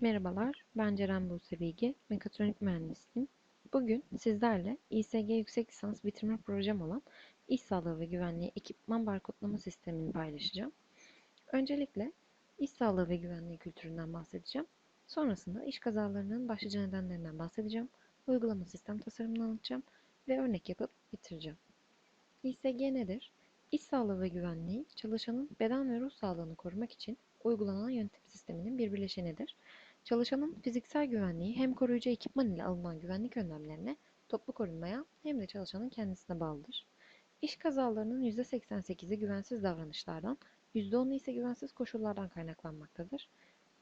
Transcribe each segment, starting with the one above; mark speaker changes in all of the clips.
Speaker 1: Merhabalar, ben Ceren Buse Bilgi, mekatronik mühendisiyim. Bugün sizlerle İSG yüksek lisans bitirme projem olan İş Sağlığı ve Güvenliği Ekipman Barkodlama Sistemini paylaşacağım. Öncelikle iş sağlığı ve güvenliği kültüründen bahsedeceğim. Sonrasında iş kazalarının başlıca nedenlerinden bahsedeceğim. Uygulama sistem tasarımını anlatacağım ve örnek yapıp bitireceğim. İSG nedir? İş sağlığı ve güvenliği, çalışanın beden ve ruh sağlığını korumak için uygulanan yönetim sisteminin bir bileşenidir. Çalışanın fiziksel güvenliği hem koruyucu ekipman ile alınan güvenlik önlemlerine, toplu korunmaya hem de çalışanın kendisine bağlıdır. İş kazalarının %88'i güvensiz davranışlardan, %10'u ise güvensiz koşullardan kaynaklanmaktadır.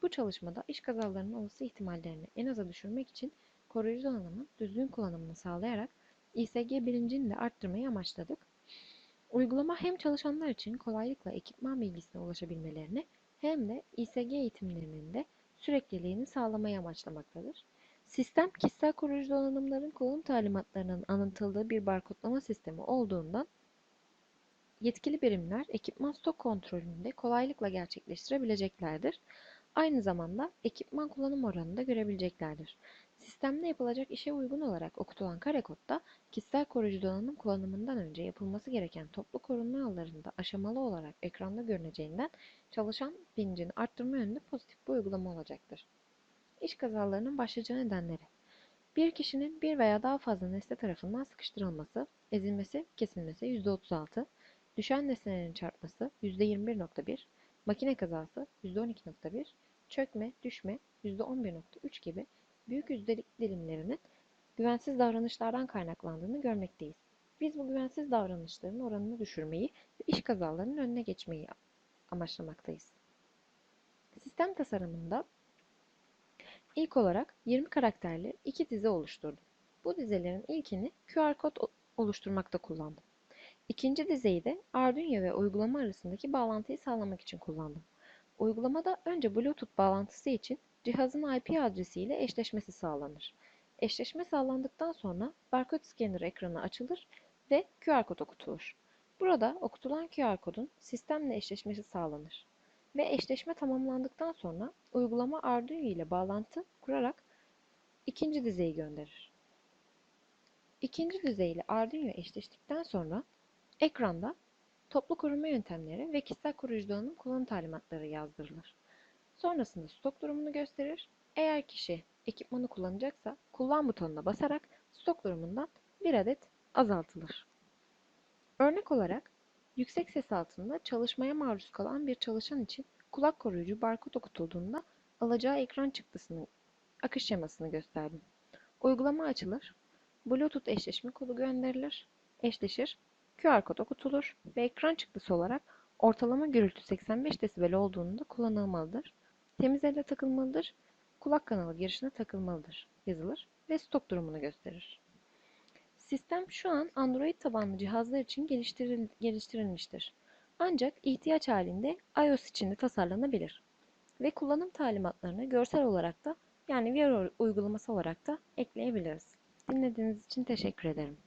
Speaker 1: Bu çalışmada iş kazalarının olası ihtimallerini en aza düşürmek için koruyucu donanımın düzgün kullanımını sağlayarak İSG bilincini de arttırmayı amaçladık. Uygulama hem çalışanlar için kolaylıkla ekipman bilgisine ulaşabilmelerini hem de İSG eğitimlerinin de sürekliliğini sağlamayı amaçlamaktadır. Sistem, kişisel koruyucu donanımların kullanım talimatlarının anlatıldığı bir barkodlama sistemi olduğundan yetkili birimler ekipman stok kontrolünü de kolaylıkla gerçekleştirebileceklerdir. Aynı zamanda ekipman kullanım oranını da görebileceklerdir. Sistemde yapılacak işe uygun olarak okutulan kare kodda kişisel koruyucu donanım kullanımından önce yapılması gereken toplu korunma yollarında aşamalı olarak ekranda görüneceğinden çalışan bilincini arttırma yönünde pozitif bir uygulama olacaktır. İş kazalarının başlıca nedenleri bir kişinin bir veya daha fazla nesne tarafından sıkıştırılması, ezilmesi, kesilmesi %36, düşen nesnelerin çarpması %21.1, makine kazası %12.1, çökme, düşme %11.3 gibi büyük yüzdelik dilimlerinin güvensiz davranışlardan kaynaklandığını görmekteyiz. Biz bu güvensiz davranışların oranını düşürmeyi ve iş kazalarının önüne geçmeyi amaçlamaktayız. Sistem tasarımında ilk olarak 20 karakterli iki dize oluşturdum. Bu dizelerin ilkini QR kod oluşturmakta kullandım. İkinci dizeyi de Arduino ve uygulama arasındaki bağlantıyı sağlamak için kullandım. Uygulamada önce Bluetooth bağlantısı için cihazın IP adresi ile eşleşmesi sağlanır. Eşleşme sağlandıktan sonra barkod scanner ekranı açılır ve QR kod okutulur. Burada okutulan QR kodun sistemle eşleşmesi sağlanır. Ve eşleşme tamamlandıktan sonra uygulama Arduino ile bağlantı kurarak ikinci dizeyi gönderir. İkinci düzey ile Arduino eşleştikten sonra ekranda toplu koruma yöntemleri ve kişisel koruyucu donanım kullanım talimatları yazdırılır. Sonrasında stok durumunu gösterir. Eğer kişi ekipmanı kullanacaksa kullan butonuna basarak stok durumundan bir adet azaltılır. Örnek olarak yüksek ses altında çalışmaya maruz kalan bir çalışan için kulak koruyucu barkod okutulduğunda alacağı ekran çıktısının akış şemasını gösterdim. Uygulama açılır, Bluetooth eşleşme kodu gönderilir, eşleşir, QR kod okutulur ve ekran çıktısı olarak ortalama gürültü 85 desibel olduğunda kullanılmalıdır. Temiz elle takılmalıdır, kulak kanalı girişine takılmalıdır yazılır ve stok durumunu gösterir. Sistem şu an Android tabanlı cihazlar için geliştiril geliştirilmiştir. Ancak ihtiyaç halinde iOS için de tasarlanabilir. Ve kullanım talimatlarını görsel olarak da yani VR uygulaması olarak da ekleyebiliriz. Dinlediğiniz için teşekkür ederim.